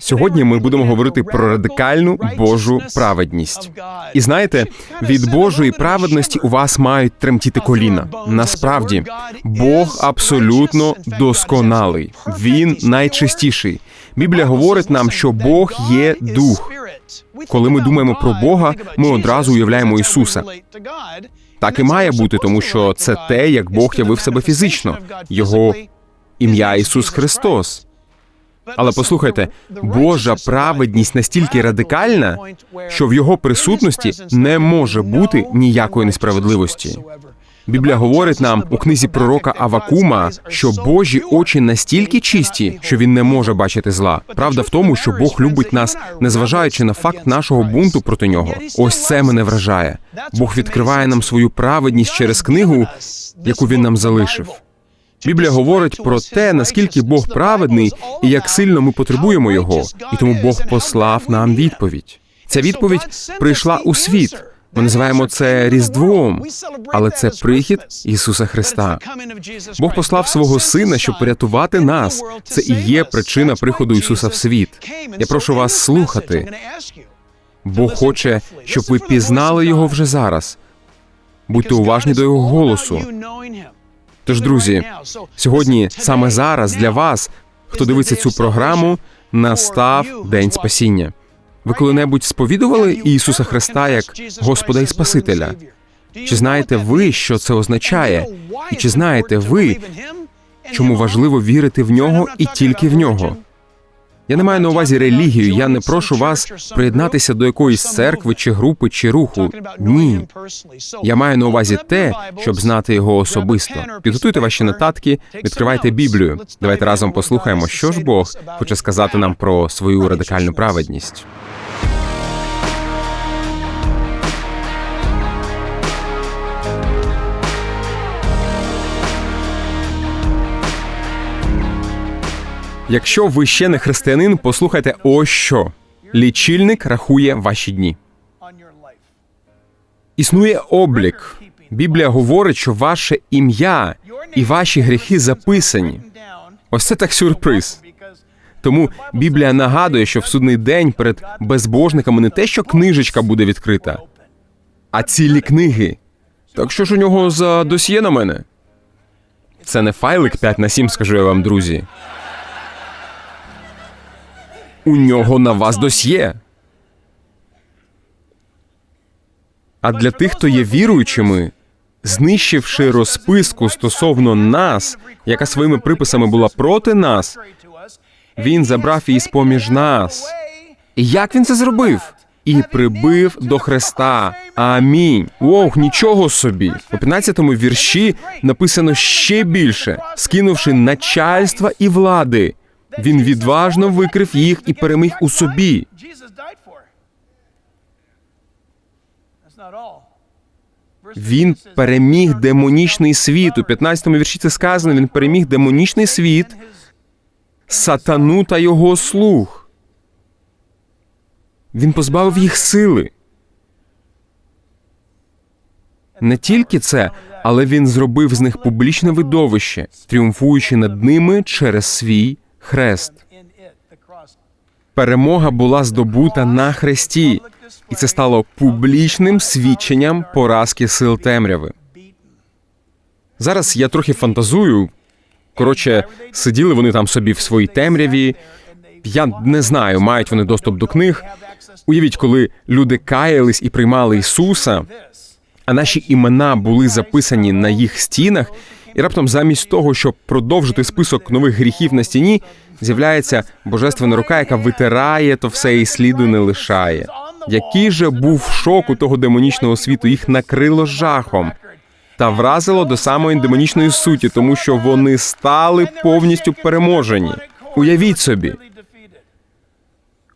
Сьогодні ми будемо говорити про радикальну Божу праведність. І знаєте, від Божої праведності у вас мають тремтіти коліна. Насправді, Бог абсолютно досконалий. Він найчистіший. Біблія говорить нам, що Бог є дух. Коли ми думаємо про Бога, ми одразу уявляємо Ісуса. Так і має бути, тому що це те, як Бог явив себе фізично. Його ім'я Ісус Христос. Але послухайте, Божа праведність настільки радикальна, що в його присутності не може бути ніякої несправедливості. Біблія говорить нам у книзі пророка Авакума, що Божі очі настільки чисті, що він не може бачити зла. Правда в тому, що Бог любить нас, незважаючи на факт нашого бунту проти нього. Ось це мене вражає. Бог відкриває нам свою праведність через книгу, яку він нам залишив. Біблія говорить про те, наскільки Бог праведний і як сильно ми потребуємо його, і тому Бог послав нам відповідь. Ця відповідь прийшла у світ. Ми називаємо це Різдвом, але це прихід Ісуса Христа. Бог послав свого сина, щоб порятувати нас. Це і є причина приходу Ісуса в світ. Я прошу вас слухати. Бог хоче, щоб ви пізнали його вже зараз. Будьте уважні до його голосу. Тож, друзі, сьогодні саме зараз для вас, хто дивиться цю програму, настав день спасіння. Ви коли-небудь сповідували Ісуса Христа як Господа і Спасителя? Чи знаєте ви, що це означає? І чи знаєте ви, чому важливо вірити в нього і тільки в нього? Я не маю на увазі релігію. Я не прошу вас приєднатися до якоїсь церкви чи групи чи руху. Ні. Я маю на увазі те, щоб знати його особисто. Підготуйте ваші нотатки, відкривайте Біблію. Давайте разом послухаємо, що ж Бог хоче сказати нам про свою радикальну праведність. Якщо ви ще не християнин, послухайте ось що. Лічильник рахує ваші дні. Існує облік. Біблія говорить, що ваше ім'я і ваші гріхи записані. Ось це так сюрприз. Тому Біблія нагадує, що в судний день перед безбожниками не те, що книжечка буде відкрита, а цілі книги. Так що ж у нього за досьє на мене? Це не файлик 5 на 7, скажу я вам, друзі. У нього на вас досьє. А для тих, хто є віруючими, знищивши розписку стосовно нас, яка своїми приписами була проти нас, він забрав її з поміж нас. Як він це зробив? І прибив до Христа. Амінь. Ох, нічого собі. У 15-му вірші написано ще більше, скинувши начальства і влади. Він відважно викрив їх і переміг у собі. Він переміг демонічний світ. У 15-му вірші це сказано. Він переміг демонічний світ, сатану та його слуг. Він позбавив їх сили. Не тільки це, але він зробив з них публічне видовище, тріумфуючи над ними через свій хрест. Перемога була здобута на хресті, і це стало публічним свідченням поразки сил темряви. Зараз я трохи фантазую. Коротше, сиділи вони там собі в своїй темряві. Я не знаю, мають вони доступ до книг. Уявіть, коли люди каялись і приймали Ісуса, а наші імена були записані на їх стінах, і раптом, замість того, щоб продовжити список нових гріхів на стіні, з'являється божественна рука, яка витирає то все і сліду не лишає. Який же був шок у того демонічного світу, їх накрило жахом та вразило до самої демонічної суті, тому що вони стали повністю переможені. Уявіть собі,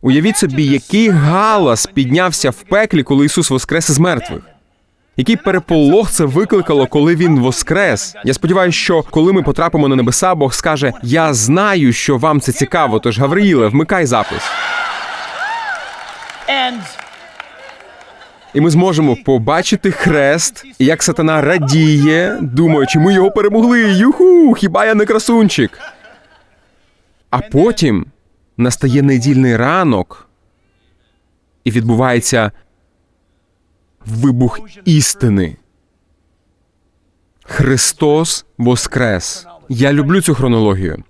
уявіть собі, який галас піднявся в пеклі, коли Ісус воскрес із мертвих. Який переполох це викликало, коли він воскрес? Я сподіваюся, що коли ми потрапимо на небеса, Бог скаже: Я знаю, що вам це цікаво. Тож Гавриїле, вмикай запис. І ми зможемо побачити хрест, і як сатана радіє, думаючи, ми його перемогли. Юху! Хіба я не красунчик? А потім настає недільний ранок, і відбувається вибух істини. Христос Воскрес. Я люблю цю хронологію.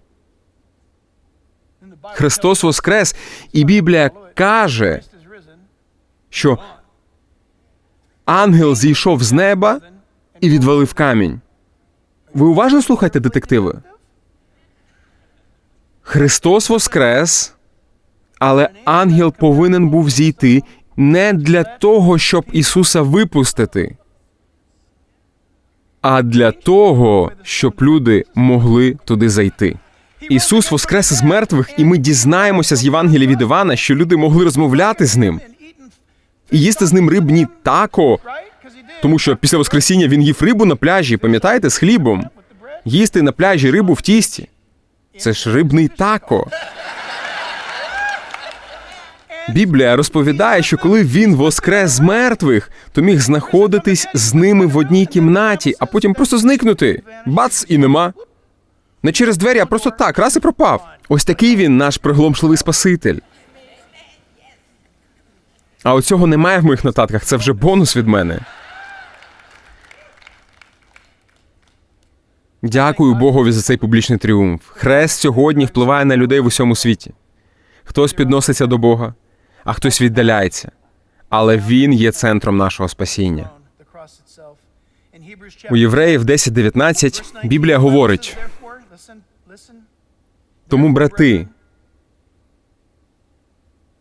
Христос Воскрес, і Біблія каже, що ангел зійшов з неба і відвалив камінь. Ви уважно слухайте, детективи? Христос Воскрес, але ангел повинен був зійти не для того, щоб Ісуса випустити, а для того, щоб люди могли туди зайти. Ісус воскрес із мертвих, і ми дізнаємося з Євангелія від Івана, що люди могли розмовляти з ним і їсти з ним рибні тако, тому що після Воскресіння він їв рибу на пляжі, пам'ятаєте, з хлібом. Їсти на пляжі рибу в тісті. Це ж рибний тако. Біблія розповідає, що коли він воскрес з мертвих, то міг знаходитись з ними в одній кімнаті, а потім просто зникнути. Бац і нема. Не через двері, а просто так, раз і пропав. Ось такий він, наш пригломшливий Спаситель. А оцього немає в моїх нотатках, це вже бонус від мене. Дякую Богові за цей публічний тріумф. Хрест сьогодні впливає на людей в усьому світі. Хтось підноситься до Бога, а хтось віддаляється. Але він є центром нашого спасіння. У Євреїв 10.19 Біблія говорить: тому, брати,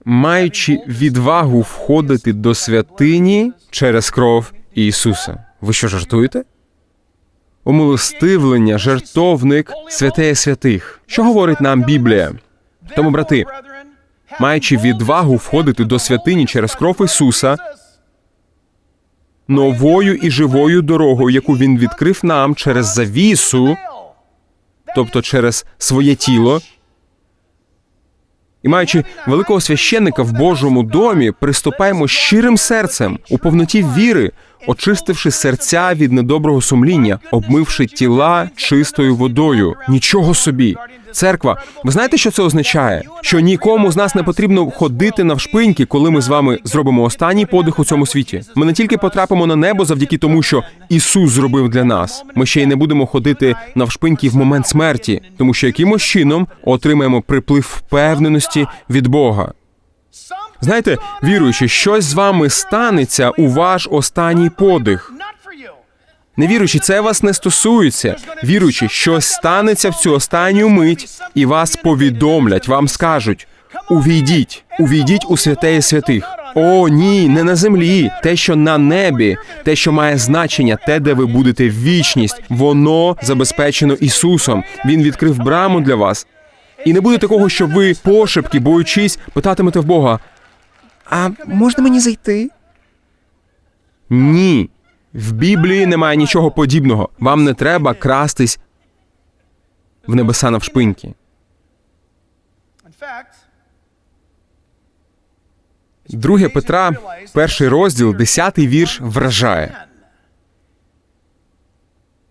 маючи відвагу входити до святині через кров Ісуса. Ви що жартуєте? Умилостивлення, жертовник, святеє святих. Що говорить нам Біблія? Тому, брати, маючи відвагу входити до святині через кров Ісуса, новою і живою дорогою, яку Він відкрив нам через завісу, тобто через своє тіло, і маючи великого священника в Божому домі, приступаємо щирим серцем у повноті віри, очистивши серця від недоброго сумління, обмивши тіла чистою водою. Нічого собі. Церква, ви знаєте, що це означає? Що нікому з нас не потрібно ходити навшпиньки, коли ми з вами зробимо останній подих у цьому світі. Ми не тільки потрапимо на небо завдяки тому, що Ісус зробив для нас. Ми ще й не будемо ходити навшпиньки в момент смерті, тому що якимось чином отримаємо приплив впевненості від Бога. Знаєте, віруючи, щось з вами станеться у ваш останній подих. Не віруючи, це вас не стосується. Віруючи, щось станеться в цю останню мить, і вас повідомлять, вам скажуть: увійдіть, увійдіть у святеє святих. О, ні, не на землі. Те, що на небі, те, що має значення, те, де ви будете в вічність, воно забезпечено Ісусом. Він відкрив браму для вас. І не буде такого, що ви пошепки, боючись, питатимете в Бога: А можна мені зайти? Ні. В Біблії немає нічого подібного. Вам не треба крастись в небеса навшпиньки. Друге Петра, перший розділ, десятий вірш вражає.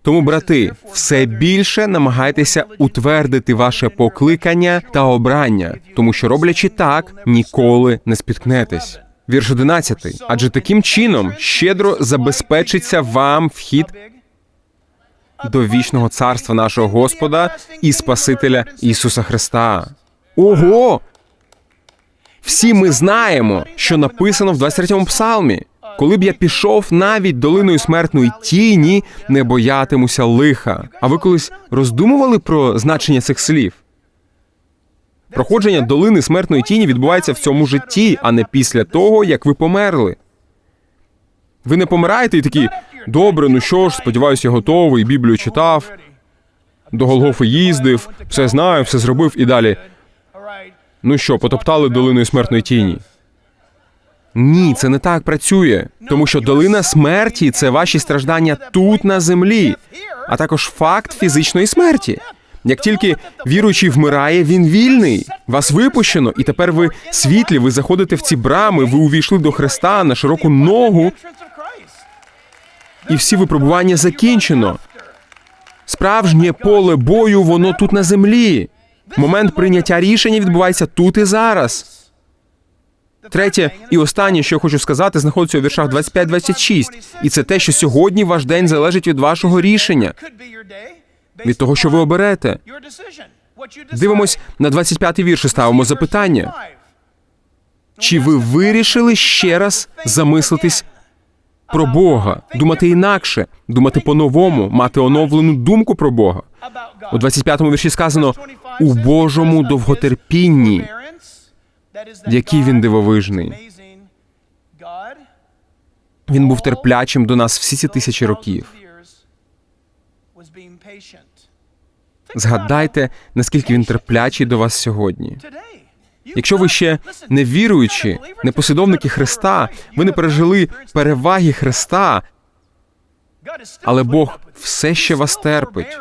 Тому, брати, все більше намагайтеся утвердити ваше покликання та обрання, тому що роблячи так, ніколи не спіткнетесь. Вірш 11. Адже таким чином щедро забезпечиться вам вхід до вічного царства нашого Господа і Спасителя Ісуса Христа. Ого! Всі ми знаємо, що написано в 23-му псалмі. Коли б я пішов навіть долиною смертної тіні, не боятимуся лиха. А ви колись роздумували про значення цих слів? Проходження долини смертної тіні відбувається в цьому житті, а не після того, як ви померли. Ви не помираєте і такі добре, ну що ж, сподіваюся, я готовий, Біблію читав, до Голгофи їздив, все знаю, все зробив і далі. Ну що, потоптали долиною смертної тіні? Ні, це не так працює, тому що долина смерті це ваші страждання тут на землі, а також факт фізичної смерті. Як тільки віруючий вмирає, він вільний. Вас випущено, і тепер ви світлі, ви заходите в ці брами, ви увійшли до Христа на широку ногу, і всі випробування закінчено. Справжнє поле бою, воно тут на землі. Момент прийняття рішення відбувається тут і зараз. Третє і останнє, що я хочу сказати, знаходиться у віршах 25-26. І це те, що сьогодні ваш день залежить від вашого рішення, від того, що ви оберете. Дивимось на 25-й вірш і ставимо запитання. Чи ви вирішили ще раз замислитись про Бога, думати інакше, думати по-новому, мати оновлену думку про Бога? У 25-му вірші сказано у Божому довготерпінні, який він дивовижний. Він був терплячим до нас всі ці тисячі років. Згадайте, наскільки він терплячий до вас сьогодні. Якщо ви ще не віруючі, не послідовники Христа, ви не пережили переваги Христа, але Бог все ще вас терпить.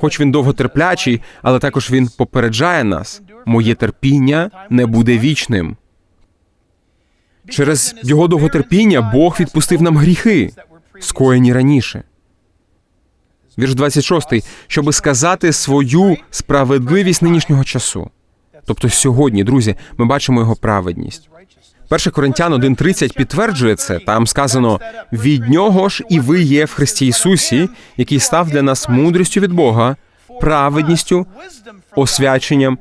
Хоч він довготерплячий, але також він попереджає нас. Моє терпіння не буде вічним. Через його довготерпіння Бог відпустив нам гріхи, скоєні раніше. Вірш 26. Щоби сказати свою справедливість нинішнього часу. Тобто сьогодні, друзі, ми бачимо його праведність. 1 Коринтян 1.30 підтверджує це. Там сказано: від нього ж і ви є в Христі Ісусі, який став для нас мудрістю від Бога, праведністю, освяченням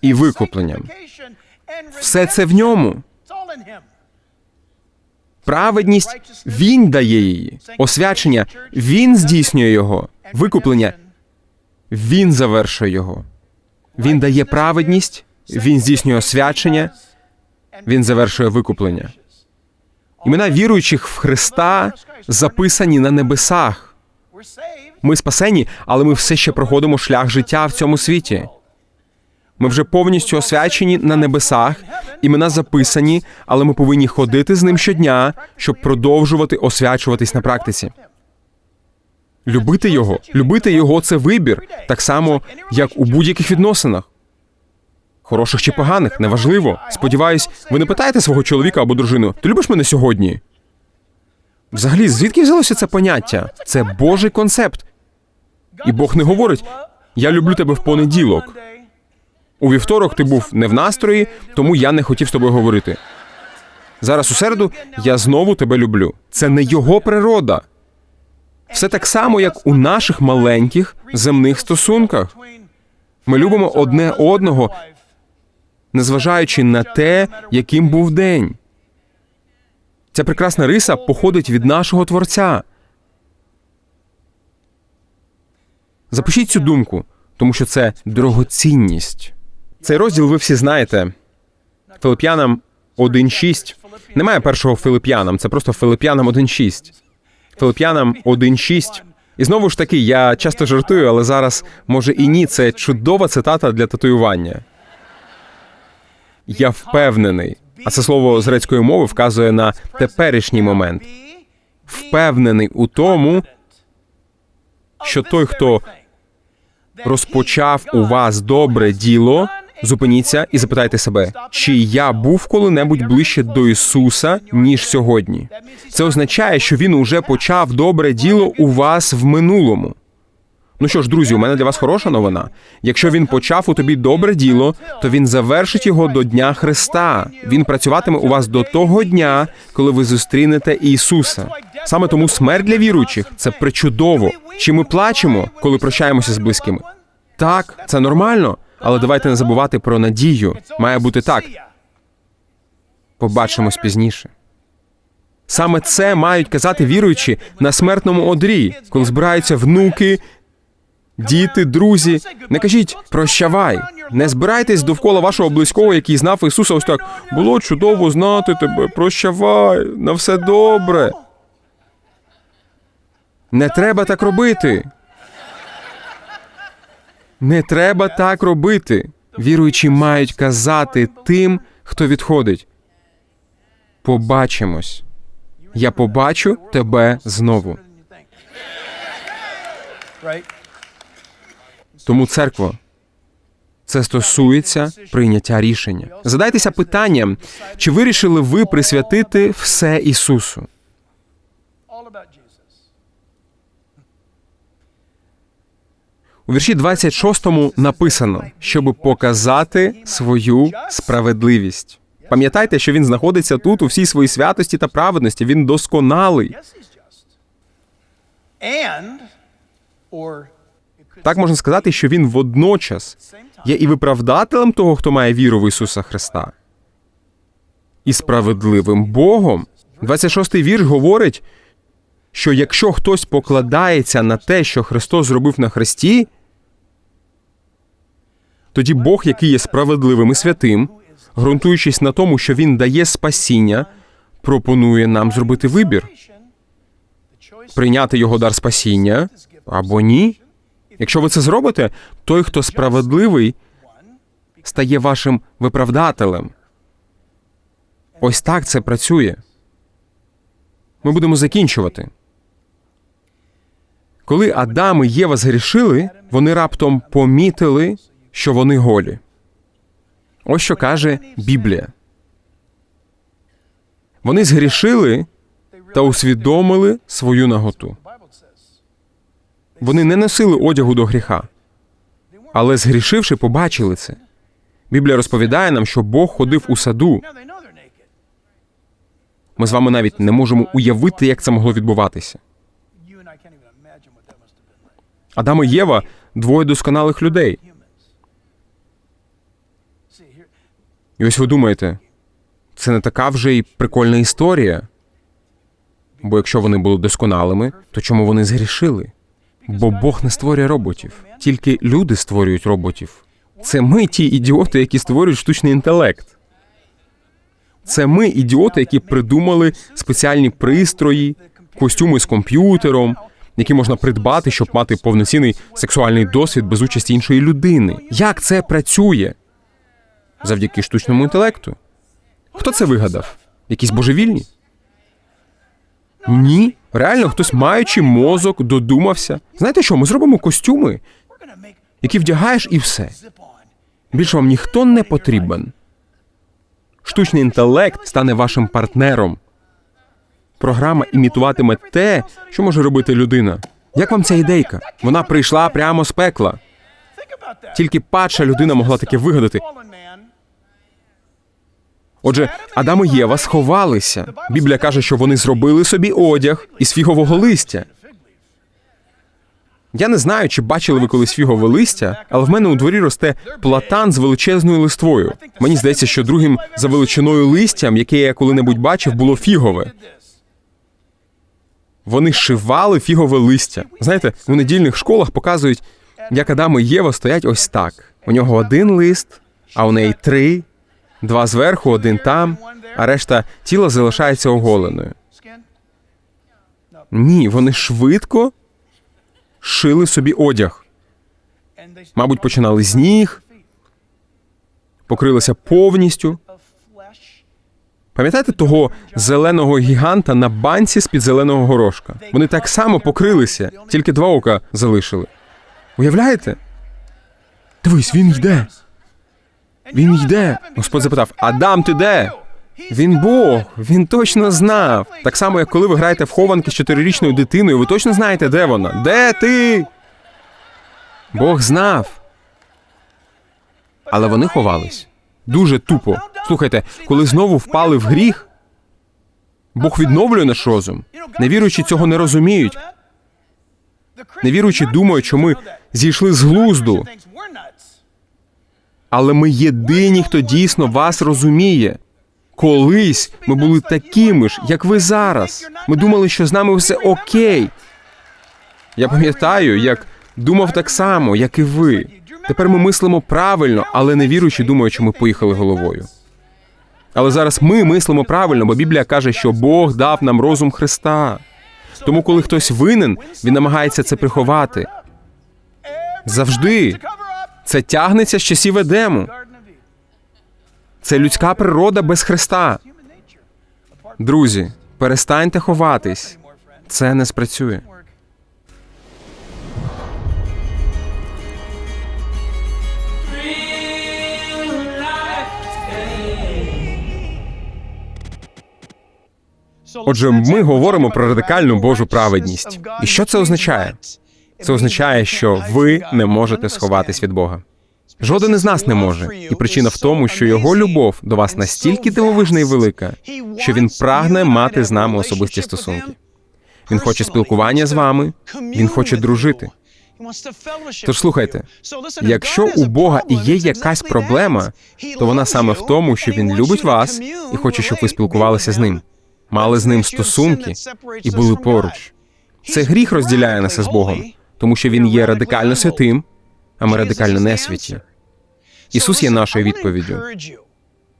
і викупленням. Все це в ньому. Праведність він дає її, освячення він здійснює його, викуплення він завершує його. Він дає праведність, він здійснює освячення, він завершує викуплення. Імена віруючих в Христа записані на небесах. Ми спасені, але ми все ще проходимо шлях життя в цьому світі. Ми вже повністю освячені на небесах, імена записані, але ми повинні ходити з ним щодня, щоб продовжувати освячуватись на практиці. Любити його, любити його це вибір, так само, як у будь-яких відносинах. Хороших чи поганих, неважливо. Сподіваюсь, ви не питаєте свого чоловіка або дружину, ти любиш мене сьогодні? Взагалі, звідки взялося це поняття? Це Божий концепт. І Бог не говорить: я люблю тебе в понеділок. У вівторок ти був не в настрої, тому я не хотів з тобою говорити. Зараз у середу я знову тебе люблю. Це не його природа. Все так само, як у наших маленьких земних стосунках. Ми любимо одне одного, незважаючи на те, яким був день. Ця прекрасна риса походить від нашого Творця. Запишіть цю думку, тому що це дорогоцінність. Цей розділ ви всі знаєте. Филип'янам 1.6. Немає першого Филип'янам, це просто Филип'янам 1.6. Филип'янам 1.6. І знову ж таки, я часто жартую, але зараз може і ні. Це чудова цитата для татуювання. Я впевнений. А це слово з грецької мови вказує на теперішній момент. Впевнений у тому, що той, хто розпочав у вас добре діло, зупиніться і запитайте себе, чи я був коли-небудь ближче до Ісуса, ніж сьогодні. Це означає, що Він уже почав добре діло у вас в минулому. Ну що ж, друзі, у мене для вас хороша новина. Якщо він почав у тобі добре діло, то він завершить його до Дня Христа. Він працюватиме у вас до того дня, коли ви зустрінете Ісуса. Саме тому смерть для віруючих це причудово. Чи ми плачемо, коли прощаємося з близькими? Так, це нормально, але давайте не забувати про надію. Має бути так. Побачимось пізніше. Саме це мають казати віруючі на смертному одрі, коли збираються внуки, діти, друзі. Не кажіть прощавай. Не збирайтесь довкола вашого близького, який знав Ісуса. Ось так було чудово знати тебе. Прощавай, на все добре. Не треба так робити. Не треба так робити. Віруючі мають казати тим, хто відходить. Побачимось. Я побачу тебе знову. Тому церква. Це стосується прийняття рішення. Задайтеся питанням, чи вирішили ви присвятити все Ісусу? У вірші 26 написано, щоб показати свою справедливість. Пам'ятайте, що він знаходиться тут у всій своїй святості та праведності. Він досконалий. Так можна сказати, що він водночас є і виправдателем того, хто має віру в Ісуса Христа, і справедливим Богом. 26-й вірш говорить, що якщо хтось покладається на те, що Христос зробив на Христі, тоді Бог, який є справедливим і святим, ґрунтуючись на тому, що Він дає спасіння, пропонує нам зробити вибір, прийняти його дар спасіння або ні. Якщо ви це зробите, той, хто справедливий, стає вашим виправдателем. Ось так це працює. Ми будемо закінчувати. Коли Адам і Єва згрішили, вони раптом помітили, що вони голі. Ось що каже Біблія. Вони згрішили та усвідомили свою наготу. Вони не носили одягу до гріха, але згрішивши, побачили це. Біблія розповідає нам, що Бог ходив у саду. Ми з вами навіть не можемо уявити, як це могло відбуватися. Адам і Єва двоє досконалих людей. І ось ви думаєте, це не така вже й прикольна історія. Бо якщо вони були досконалими, то чому вони згрішили? Бо Бог не створює роботів, тільки люди створюють роботів. Це ми ті ідіоти, які створюють штучний інтелект. Це ми ідіоти, які придумали спеціальні пристрої, костюми з комп'ютером, які можна придбати, щоб мати повноцінний сексуальний досвід без участі іншої людини. Як це працює? Завдяки штучному інтелекту. Хто це вигадав? Якісь божевільні? Ні. Реально, хтось, маючи мозок, додумався. Знаєте що? Ми зробимо костюми, які вдягаєш і все. Більше вам ніхто не потрібен. Штучний інтелект стане вашим партнером. Програма імітуватиме те, що може робити людина. Як вам ця ідейка? Вона прийшла прямо з пекла. Тільки падша людина могла таке вигадати. Отже, Адам і Єва сховалися. Біблія каже, що вони зробили собі одяг із фігового листя. Я не знаю, чи бачили ви колись фігове листя, але в мене у дворі росте платан з величезною листвою. Мені здається, що другим за величиною листям, яке я коли-небудь бачив, було фігове. Вони шивали фігове листя. Знаєте, у недільних школах показують, як Адам і Єва стоять ось так. У нього один лист, а у неї три, два зверху, один там, а решта тіла залишається оголеною. Ні, вони швидко шили собі одяг. Мабуть, починали з ніг, покрилися повністю. Пам'ятаєте того зеленого гіганта на банці з-під зеленого горошка? Вони так само покрилися, тільки два ока залишили. Уявляєте? Дивись, він йде. Він йде. Господь запитав: Адам, ти де? Він Бог, він точно знав. Так само, як коли ви граєте в хованки з чотирирічною дитиною, ви точно знаєте, де вона? Де ти? Бог знав. Але вони ховались. Дуже тупо. Слухайте, коли знову впали в гріх, Бог відновлює наш розум. Невіруючі цього не розуміють. Невіруючі думають, що ми зійшли з глузду. Але ми єдині, хто дійсно вас розуміє. Колись ми були такими ж, як ви зараз. Ми думали, що з нами все окей. Я пам'ятаю, як думав так само, як і ви. Тепер ми мислимо правильно, але невіруючі думають, що ми поїхали головою. Але зараз ми мислимо правильно, бо Біблія каже, що Бог дав нам розум Христа. Тому, коли хтось винен, він намагається це приховати. Завжди. Це тягнеться з часів Едему. Це людська природа без Христа. Друзі, перестаньте ховатись. Це не спрацює. Отже, ми говоримо про радикальну Божу праведність. І що це означає? Це означає, що ви не можете сховатись від Бога. Жоден із нас не може, і причина в тому, що його любов до вас настільки дивовижна і велика, що він прагне мати з нами особисті стосунки. Він хоче спілкування з вами, він хоче дружити. Тож слухайте, якщо у Бога і є якась проблема, то вона саме в тому, що він любить вас і хоче, щоб ви спілкувалися з ним, мали з ним стосунки і були поруч. Це гріх розділяє нас із Богом, тому що він є радикально святим, а ми радикально не святі. Ісус є нашою відповіддю.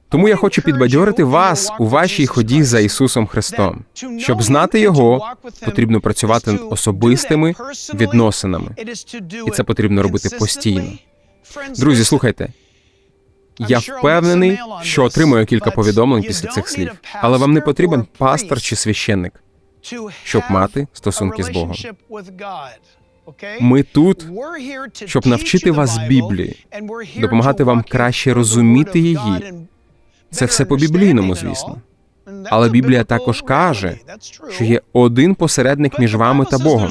Тому я хочу підбадьорити вас у вашій ході за Ісусом Христом. Щоб знати Його, потрібно працювати над особистими відносинами, і це потрібно робити постійно. Друзі, слухайте. Я впевнений, що отримаю кілька повідомлень після цих слів, але вам не потрібен пастор чи священник. щоб мати стосунки з Богом. Ми тут, щоб навчити вас Біблії, допомагати вам краще розуміти її. Це все по-біблійному, звісно. Але Біблія також каже, що є один посередник між вами та Богом.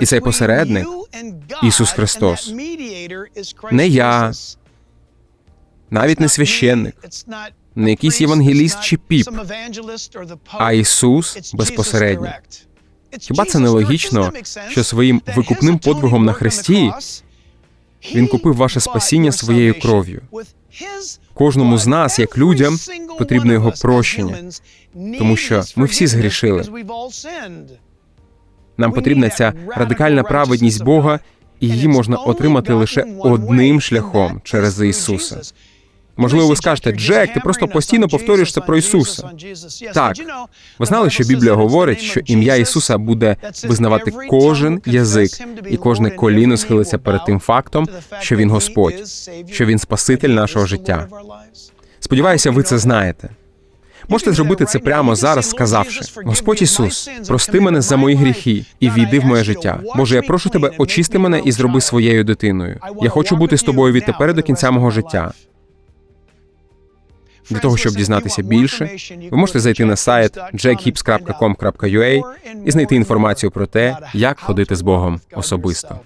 І цей посередник Ісус Христос. Не я, навіть не священник, не якийсь євангеліст чи піп, а Ісус безпосередньо. Хіба це не логічно, що своїм викупним подвигом на хресті Він купив ваше спасіння своєю кров'ю? Кожному з нас, як людям, потрібно його прощення, тому що ми всі згрішили. Нам потрібна ця радикальна праведність Бога, і її можна отримати лише одним шляхом через Ісуса. Можливо, ви скажете, Джек, ти просто постійно повторюєш це про Ісуса. Так, ви знали, що Біблія говорить, що ім'я Ісуса буде визнавати кожен язик, і кожне коліно схилиться перед тим фактом, що Він Господь, що Він Спаситель нашого життя. Сподіваюся, ви це знаєте. Можете зробити це прямо зараз, сказавши: Господь Ісус, прости мене за мої гріхи і війди в моє життя. Боже, я прошу тебе, очисти мене і зроби своєю дитиною. Я хочу бути з тобою відтепер до кінця мого життя. Для того, щоб дізнатися більше, ви можете зайти на сайт jackhips.com.ua і знайти інформацію про те, як ходити з Богом особисто.